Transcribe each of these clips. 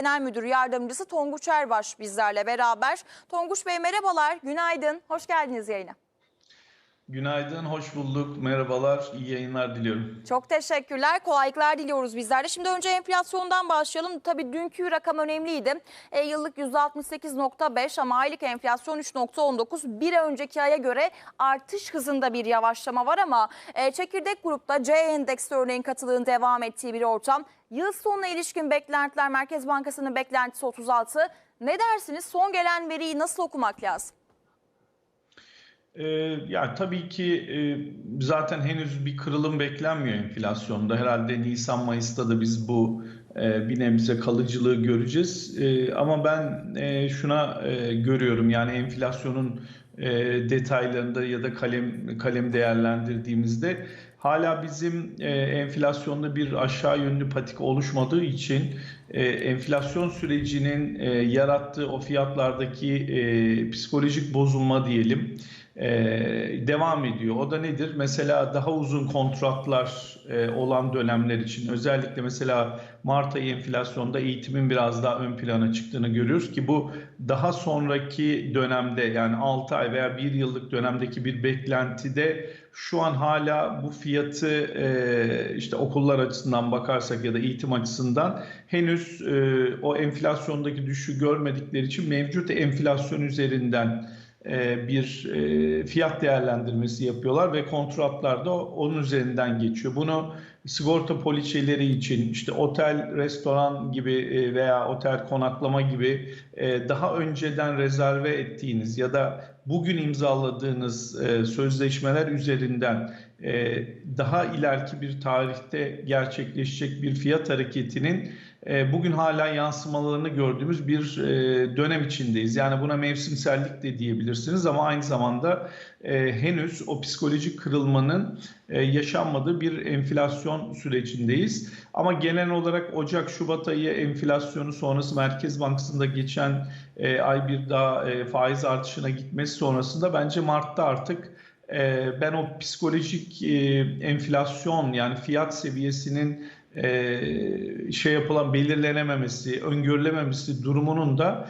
Genel Müdür Yardımcısı Tonguç Erbaş bizlerle beraber. Tonguç Bey merhabalar, günaydın, hoş geldiniz yayına. Günaydın, hoş bulduk. Merhabalar, iyi yayınlar diliyorum. Çok teşekkürler, kolaylıklar diliyoruz bizler de. Şimdi önce enflasyondan başlayalım. Tabii dünkü rakam önemliydi. E, yıllık %68.5 ama aylık enflasyon 3.19. Bir önceki aya göre artış hızında bir yavaşlama var ama e, çekirdek grupta C endeksi örneğin katılığın devam ettiği bir ortam. Yıl sonuna ilişkin beklentiler Merkez Bankası'nın beklentisi 36. Ne dersiniz? Son gelen veriyi nasıl okumak lazım? Ee, ya tabii ki e, zaten henüz bir kırılım beklenmiyor enflasyonda. Herhalde Nisan-Mayıs'ta da biz bu e, bir nebze kalıcılığı göreceğiz. E, ama ben e, şuna görüyorum yani enflasyonun detaylarında ya da kalem kalem değerlendirdiğimizde hala bizim enflasyonda bir aşağı yönlü patika oluşmadığı için e, enflasyon sürecinin e, yarattığı o fiyatlardaki e, psikolojik bozulma diyelim e, devam ediyor. O da nedir? Mesela daha uzun kontratlar e, olan dönemler için özellikle mesela Mart ayı enflasyonda eğitimin biraz daha ön plana çıktığını görüyoruz ki bu daha sonraki dönemde yani 6 ay veya 1 yıllık dönemdeki bir beklentide şu an hala bu fiyatı e, işte okullar açısından bakarsak ya da eğitim açısından henüz e, o enflasyondaki düşüşü görmedikleri için mevcut enflasyon üzerinden e, bir e, fiyat değerlendirmesi yapıyorlar ve kontratlarda onun üzerinden geçiyor. Bunu sigorta poliçeleri için işte otel, restoran gibi e, veya otel konaklama gibi daha önceden rezerve ettiğiniz ya da bugün imzaladığınız sözleşmeler üzerinden daha ileriki bir tarihte gerçekleşecek bir fiyat hareketinin bugün hala yansımalarını gördüğümüz bir dönem içindeyiz. Yani buna mevsimsellik de diyebilirsiniz ama aynı zamanda henüz o psikolojik kırılmanın yaşanmadığı bir enflasyon sürecindeyiz. Ama genel olarak Ocak-Şubat ayı enflasyonu sonrası Merkez Bankası'nda geçen ay bir daha faiz artışına gitmesi sonrasında bence Mart'ta artık ben o psikolojik enflasyon yani fiyat seviyesinin şey yapılan belirlenememesi, öngörülememesi durumunun da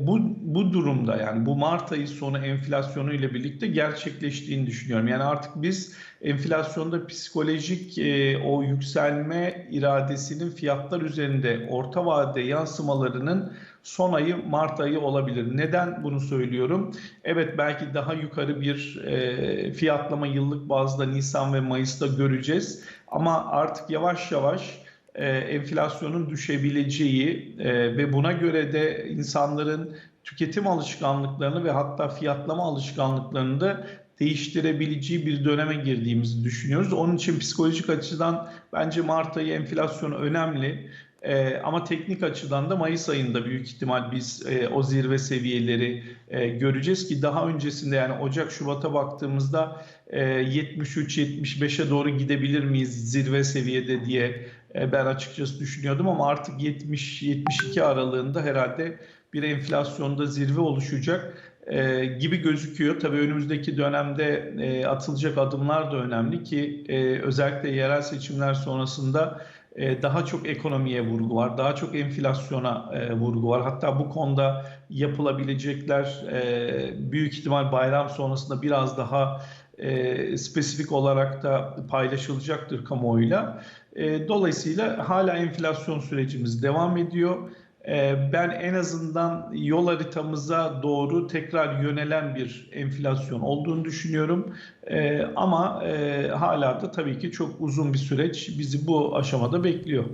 bu bu durumda yani bu Mart ayı sonu enflasyonu ile birlikte gerçekleştiğini düşünüyorum. Yani artık biz enflasyonda psikolojik o yükselme iradesinin fiyatlar üzerinde orta vadede yansımalarının son ayı Mart ayı olabilir. Neden bunu söylüyorum? Evet belki daha yukarı bir e, fiyatlama yıllık bazda Nisan ve Mayıs'ta göreceğiz. Ama artık yavaş yavaş e, enflasyonun düşebileceği e, ve buna göre de insanların tüketim alışkanlıklarını ve hatta fiyatlama alışkanlıklarını da değiştirebileceği bir döneme girdiğimizi düşünüyoruz. Onun için psikolojik açıdan bence Mart ayı enflasyonu önemli. Ee, ama teknik açıdan da Mayıs ayında büyük ihtimal biz e, o zirve seviyeleri e, göreceğiz ki daha öncesinde yani Ocak-Şubat'a baktığımızda e, 73-75'e doğru gidebilir miyiz zirve seviyede diye e, ben açıkçası düşünüyordum ama artık 70-72 aralığında herhalde bir enflasyonda zirve oluşacak e, gibi gözüküyor. Tabii önümüzdeki dönemde e, atılacak adımlar da önemli ki e, özellikle yerel seçimler sonrasında e, daha çok ekonomiye vurgu var, daha çok enflasyona e, vurgu var. Hatta bu konuda yapılabilecekler e, büyük ihtimal bayram sonrasında biraz daha e, spesifik olarak da paylaşılacaktır kamuoyuyla. E, dolayısıyla hala enflasyon sürecimiz devam ediyor. E, ben en azından yol haritamıza doğru tekrar yönelen bir enflasyon olduğunu düşünüyorum. E, ama e, hala da tabii ki çok uzun bir süreç bizi bu aşamada bekliyor.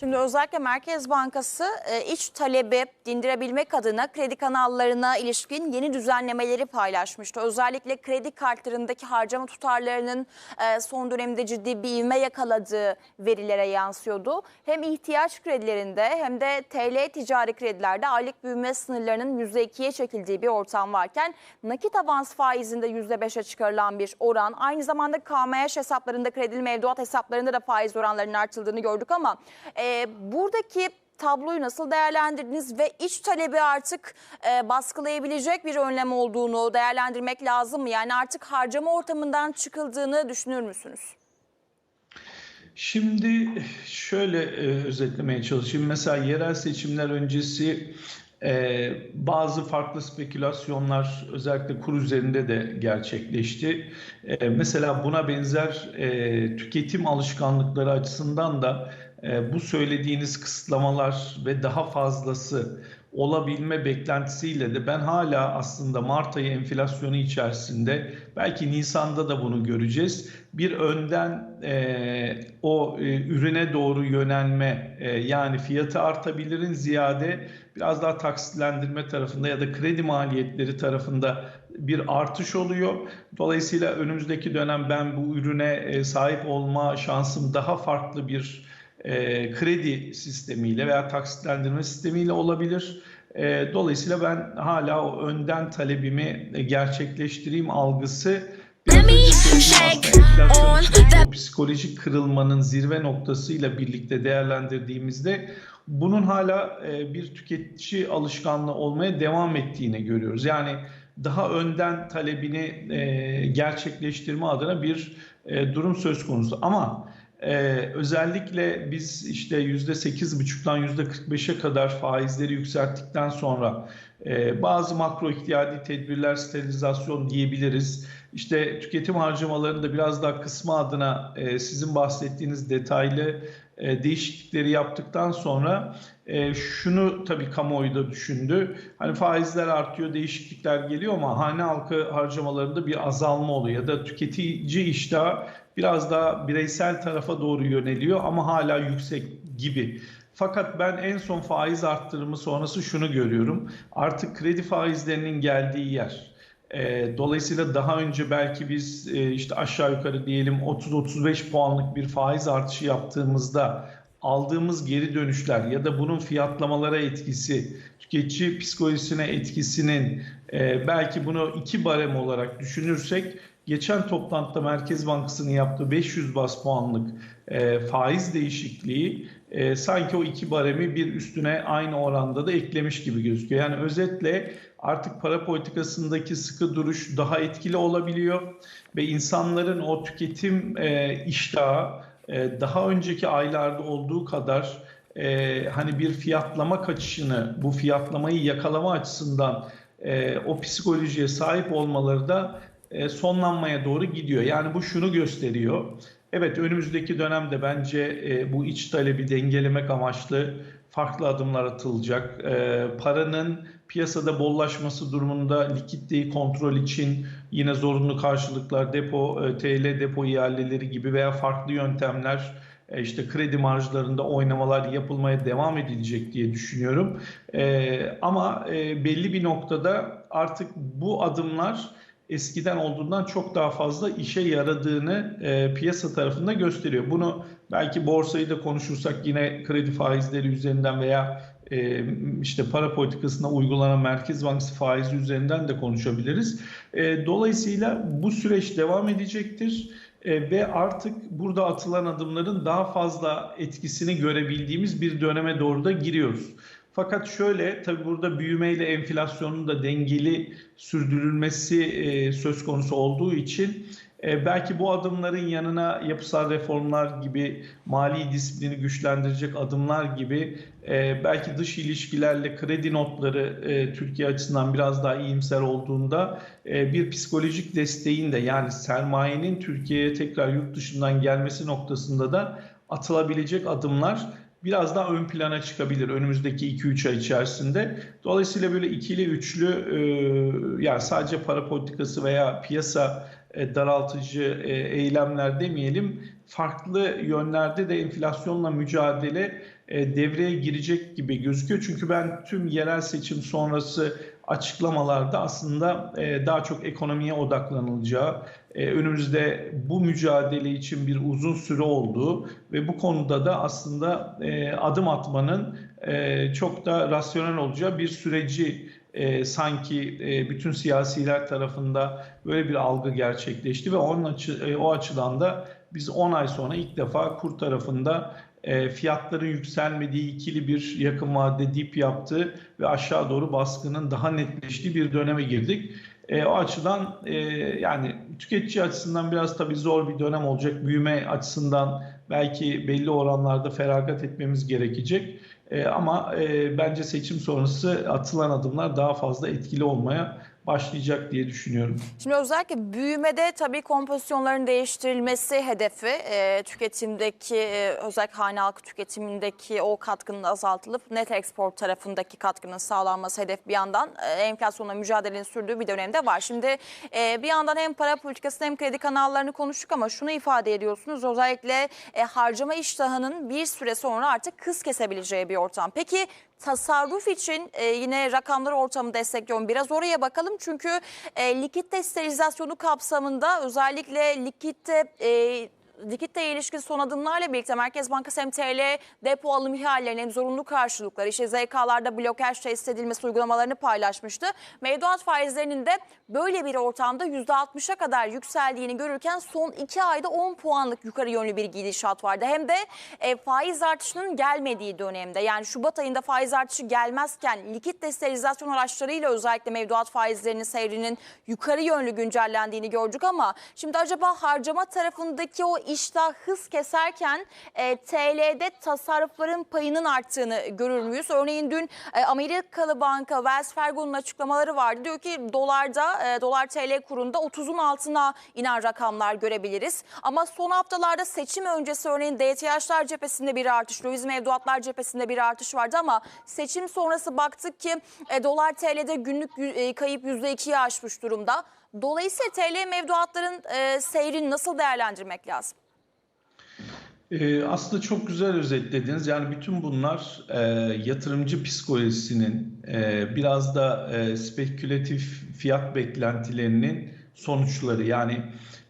Şimdi özellikle Merkez Bankası e, iç talebi dindirebilmek adına kredi kanallarına ilişkin yeni düzenlemeleri paylaşmıştı. Özellikle kredi kartlarındaki harcama tutarlarının e, son dönemde ciddi bir ivme yakaladığı verilere yansıyordu. Hem ihtiyaç kredilerinde hem de TL ticari kredilerde aylık büyüme sınırlarının %2'ye çekildiği bir ortam varken nakit avans faizinde %5'e çıkarılan bir oran. Aynı zamanda KMH hesaplarında kredili mevduat hesaplarında da faiz oranlarının artıldığını gördük ama e, buradaki tabloyu nasıl değerlendirdiniz ve iç talebi artık e, baskılayabilecek bir önlem olduğunu değerlendirmek lazım mı? Yani artık harcama ortamından çıkıldığını düşünür müsünüz? Şimdi şöyle e, özetlemeye çalışayım. Mesela yerel seçimler öncesi e, bazı farklı spekülasyonlar özellikle kur üzerinde de gerçekleşti. E, mesela buna benzer e, tüketim alışkanlıkları açısından da e, bu söylediğiniz kısıtlamalar ve daha fazlası olabilme beklentisiyle de ben hala aslında Mart ayı enflasyonu içerisinde belki Nisan'da da bunu göreceğiz. Bir önden e, o e, ürüne doğru yönelme e, yani fiyatı artabilirin ziyade biraz daha taksitlendirme tarafında ya da kredi maliyetleri tarafında bir artış oluyor. Dolayısıyla önümüzdeki dönem ben bu ürüne e, sahip olma şansım daha farklı bir e, kredi sistemiyle veya taksitlendirme sistemiyle olabilir. E, dolayısıyla ben hala o önden talebimi e, gerçekleştireyim algısı enflasyon psikolojik kırılmanın zirve noktasıyla birlikte değerlendirdiğimizde bunun hala e, bir tüketici alışkanlığı olmaya devam ettiğini görüyoruz. Yani daha önden talebini e, gerçekleştirme adına bir durum söz konusu. Ama ee, özellikle biz işte %8,5'dan %45'e kadar faizleri yükselttikten sonra e, bazı makro ihtiyadi tedbirler, sterilizasyon diyebiliriz. İşte tüketim harcamalarını da biraz daha kısmı adına e, sizin bahsettiğiniz detaylı e, değişiklikleri yaptıktan sonra e, şunu tabii kamuoyu da düşündü. Hani faizler artıyor, değişiklikler geliyor ama hane halkı harcamalarında bir azalma oluyor ya da tüketici iştahı biraz daha bireysel tarafa doğru yöneliyor ama hala yüksek gibi. Fakat ben en son faiz arttırımı sonrası şunu görüyorum. Artık kredi faizlerinin geldiği yer. E, dolayısıyla daha önce belki biz e, işte aşağı yukarı diyelim 30-35 puanlık bir faiz artışı yaptığımızda aldığımız geri dönüşler ya da bunun fiyatlamalara etkisi, tüketici psikolojisine etkisinin e, belki bunu iki barem olarak düşünürsek geçen toplantıda Merkez Bankası'nın yaptığı 500 bas puanlık e, faiz değişikliği e, sanki o iki baremi bir üstüne aynı oranda da eklemiş gibi gözüküyor. Yani özetle artık para politikasındaki sıkı duruş daha etkili olabiliyor ve insanların o tüketim e, iştahı e, daha önceki aylarda olduğu kadar e, hani bir fiyatlama kaçışını, bu fiyatlamayı yakalama açısından e, o psikolojiye sahip olmaları da e, sonlanmaya doğru gidiyor. Yani bu şunu gösteriyor. Evet önümüzdeki dönemde bence e, bu iç talebi dengelemek amaçlı farklı adımlar atılacak. E, paranın piyasada bollaşması durumunda likiditeyi kontrol için yine zorunlu karşılıklar, depo, TL depo ihaleleri gibi veya farklı yöntemler işte kredi marjlarında oynamalar yapılmaya devam edilecek diye düşünüyorum. Ama belli bir noktada artık bu adımlar eskiden olduğundan çok daha fazla işe yaradığını e, piyasa tarafında gösteriyor. Bunu belki borsayı da konuşursak yine kredi faizleri üzerinden veya e, işte para politikasına uygulanan Merkez Bankası faizi üzerinden de konuşabiliriz. E, dolayısıyla bu süreç devam edecektir e, ve artık burada atılan adımların daha fazla etkisini görebildiğimiz bir döneme doğru da giriyoruz. Fakat şöyle tabi burada büyümeyle enflasyonun da dengeli sürdürülmesi e, söz konusu olduğu için belki bu adımların yanına yapısal reformlar gibi mali disiplini güçlendirecek adımlar gibi e, belki dış ilişkilerle kredi notları e, Türkiye açısından biraz daha iyimser olduğunda e, bir psikolojik desteğin de yani sermayenin Türkiye'ye tekrar yurt dışından gelmesi noktasında da atılabilecek adımlar biraz daha ön plana çıkabilir önümüzdeki 2-3 ay içerisinde. Dolayısıyla böyle ikili üçlü e, yani sadece para politikası veya piyasa e, daraltıcı e, eylemler demeyelim farklı yönlerde de enflasyonla mücadele devreye girecek gibi gözüküyor. Çünkü ben tüm yerel seçim sonrası açıklamalarda aslında daha çok ekonomiye odaklanılacağı, önümüzde bu mücadele için bir uzun süre olduğu ve bu konuda da aslında adım atmanın çok da rasyonel olacağı bir süreci sanki bütün siyasiler tarafında böyle bir algı gerçekleşti ve onun açı, o açıdan da biz 10 ay sonra ilk defa kur tarafında fiyatların yükselmediği ikili bir yakın vadede dip yaptığı ve aşağı doğru baskının daha netleştiği bir döneme girdik. E, o açıdan e, yani tüketici açısından biraz tabii zor bir dönem olacak. Büyüme açısından belki belli oranlarda feragat etmemiz gerekecek. E, ama e, bence seçim sonrası atılan adımlar daha fazla etkili olmaya başlayacak diye düşünüyorum. Şimdi özellikle büyümede tabii kompozisyonların değiştirilmesi hedefi e, tüketimdeki e, özellikle hane halkı tüketimindeki o katkının azaltılıp net export tarafındaki katkının sağlanması hedef bir yandan e, enflasyonla mücadelenin sürdüğü bir dönemde var. Şimdi e, bir yandan hem para politikasını hem kredi kanallarını konuştuk ama şunu ifade ediyorsunuz özellikle e, harcama iştahının bir süre sonra artık kız kesebileceği bir ortam. Peki tasarruf için e, yine rakamlar ortamı destekliyorum. Biraz oraya bakalım çünkü e, likitte sterilizasyonu kapsamında özellikle likitte e, Likitte ilişkin son adımlarla birlikte Merkez Bankası hem TL depo alım ihalelerinin hem zorunlu karşılıkları, işte ZK'larda blokaj test edilmesi uygulamalarını paylaşmıştı. Mevduat faizlerinin de böyle bir ortamda %60'a kadar yükseldiğini görürken son 2 ayda 10 puanlık yukarı yönlü bir gidişat vardı. Hem de e, faiz artışının gelmediği dönemde yani Şubat ayında faiz artışı gelmezken likit desterilizasyon araçlarıyla özellikle mevduat faizlerinin seyrinin yukarı yönlü güncellendiğini gördük ama şimdi acaba harcama tarafındaki o iştah hız keserken e, TL'de tasarrufların payının arttığını görür müyüz? Örneğin dün e, Amerikalı banka Wells Fargo'nun açıklamaları vardı. Diyor ki dolarda e, dolar TL kurunda 30'un altına inen rakamlar görebiliriz. Ama son haftalarda seçim öncesi örneğin DTH'lar cephesinde bir artış, döviz mevduatlar cephesinde bir artış vardı ama seçim sonrası baktık ki e, dolar TL'de günlük e, kayıp %2'yi aşmış durumda. Dolayısıyla TL mevduatların e, seyrini nasıl değerlendirmek lazım? Ee, aslında çok güzel özetlediniz. Yani bütün bunlar e, yatırımcı psikolojisinin e, biraz da e, spekülatif fiyat beklentilerinin sonuçları. Yani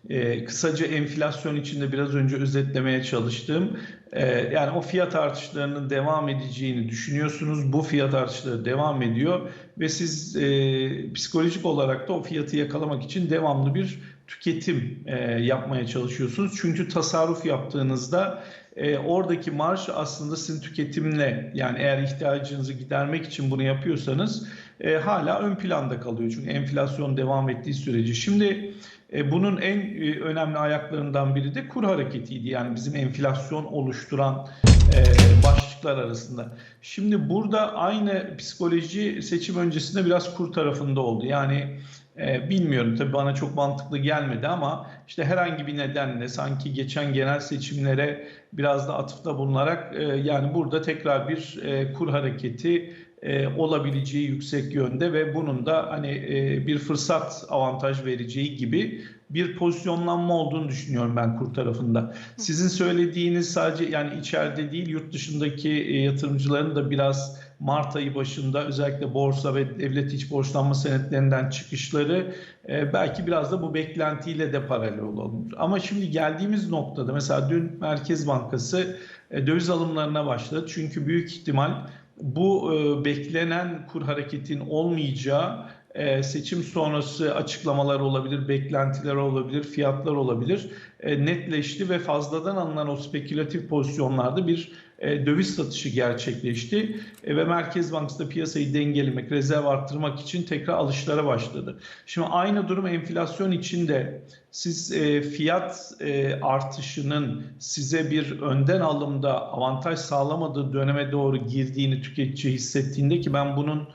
e, kısaca enflasyon içinde biraz önce özetlemeye çalıştığım e, yani o fiyat artışlarının devam edeceğini düşünüyorsunuz. Bu fiyat artışları devam ediyor ve siz e, psikolojik olarak da o fiyatı yakalamak için devamlı bir tüketim e, yapmaya çalışıyorsunuz. Çünkü tasarruf yaptığınızda e, oradaki marj aslında sizin tüketimle yani eğer ihtiyacınızı gidermek için bunu yapıyorsanız e, hala ön planda kalıyor. Çünkü enflasyon devam ettiği sürece. Şimdi e, bunun en e, önemli ayaklarından biri de kur hareketiydi. Yani bizim enflasyon oluşturan e, başlıklar arasında. Şimdi burada aynı psikoloji seçim öncesinde biraz kur tarafında oldu. Yani bilmiyorum tabii bana çok mantıklı gelmedi ama işte herhangi bir nedenle sanki geçen genel seçimlere biraz da atıfta bulunarak yani burada tekrar bir e, kur hareketi e, olabileceği yüksek yönde ve bunun da hani e, bir fırsat avantaj vereceği gibi bir pozisyonlanma olduğunu düşünüyorum ben kur tarafında. Sizin söylediğiniz sadece yani içeride değil yurt dışındaki e, yatırımcıların da biraz Mart ayı başında özellikle borsa ve devlet iç borçlanma senetlerinden çıkışları e, belki biraz da bu beklentiyle de paralel olabilir. Ama şimdi geldiğimiz noktada mesela dün Merkez Bankası e, döviz alımlarına başladı. Çünkü büyük ihtimal bu e, beklenen kur hareketin olmayacağı e, seçim sonrası açıklamalar olabilir, beklentiler olabilir, fiyatlar olabilir. E, netleşti ve fazladan alınan o spekülatif pozisyonlarda bir e, döviz satışı gerçekleşti E, ve Merkez Bankası da piyasayı dengelemek, rezerv arttırmak için tekrar alışlara başladı. Şimdi aynı durum enflasyon için de siz e, fiyat artışının size bir önden alımda avantaj sağlamadığı döneme doğru girdiğini tüketici hissettiğinde ki ben bunun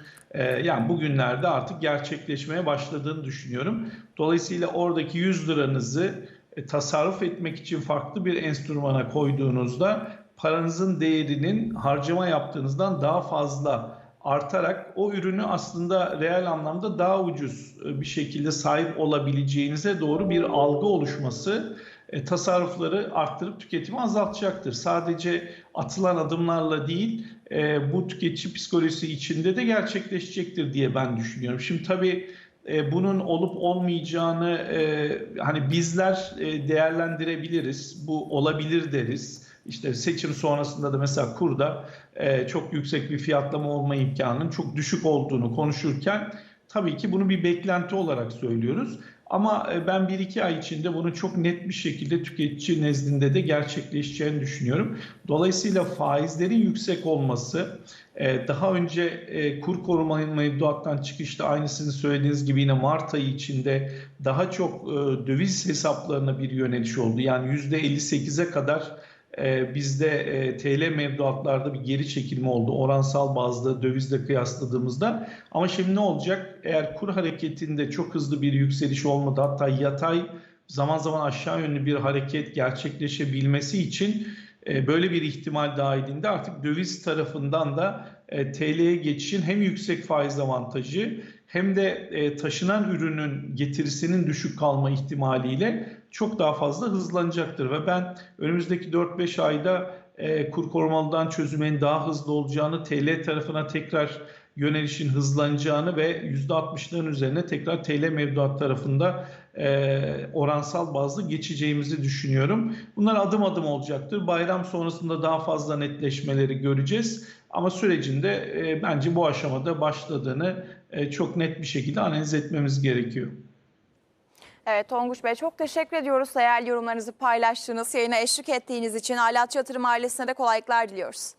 yani bugünlerde artık gerçekleşmeye başladığını düşünüyorum. Dolayısıyla oradaki 100 liranızı tasarruf etmek için farklı bir enstrümana koyduğunuzda paranızın değerinin harcama yaptığınızdan daha fazla artarak o ürünü aslında reel anlamda daha ucuz e, bir şekilde sahip olabileceğinize doğru bir algı oluşması e, tasarrufları arttırıp tüketimi azaltacaktır. Sadece atılan adımlarla değil e, bu tüketici psikolojisi içinde de gerçekleşecektir diye ben düşünüyorum. Şimdi tabii e, bunun olup olmayacağını e, hani bizler e, değerlendirebiliriz. Bu olabilir deriz. İşte seçim sonrasında da mesela kurda e, çok yüksek bir fiyatlama olma imkanının çok düşük olduğunu konuşurken tabii ki bunu bir beklenti olarak söylüyoruz. Ama e, ben 1-2 ay içinde bunu çok net bir şekilde tüketici nezdinde de gerçekleşeceğini düşünüyorum. Dolayısıyla faizlerin yüksek olması, e, daha önce e, kur koruma mevduattan çıkışta aynısını söylediğiniz gibi yine Mart ayı içinde daha çok döviz hesaplarına bir yöneliş oldu. Yani %58'e kadar e, bizde e, TL mevduatlarda bir geri çekilme oldu oransal bazda dövizle kıyasladığımızda. Ama şimdi ne olacak? Eğer kur hareketinde çok hızlı bir yükseliş olmadı hatta yatay zaman zaman aşağı yönlü bir hareket gerçekleşebilmesi için e, böyle bir ihtimal dahilinde artık döviz tarafından da e, TL'ye geçişin hem yüksek faiz avantajı hem de e, taşınan ürünün getirisinin düşük kalma ihtimaliyle çok daha fazla hızlanacaktır. Ve ben önümüzdeki 4-5 ayda e, kur korumalıdan çözümenin daha hızlı olacağını, TL tarafına tekrar yönelişin hızlanacağını ve %60'ların üzerine tekrar TL mevduat tarafında e, oransal bazlı geçeceğimizi düşünüyorum. Bunlar adım adım olacaktır. Bayram sonrasında daha fazla netleşmeleri göreceğiz. Ama sürecinde e, bence bu aşamada başladığını e, çok net bir şekilde analiz etmemiz gerekiyor. Evet Tonguç Bey çok teşekkür ediyoruz. Değerli yorumlarınızı paylaştığınız, yayına eşlik ettiğiniz için Alatçı Yatırım ailesine de kolaylıklar diliyoruz.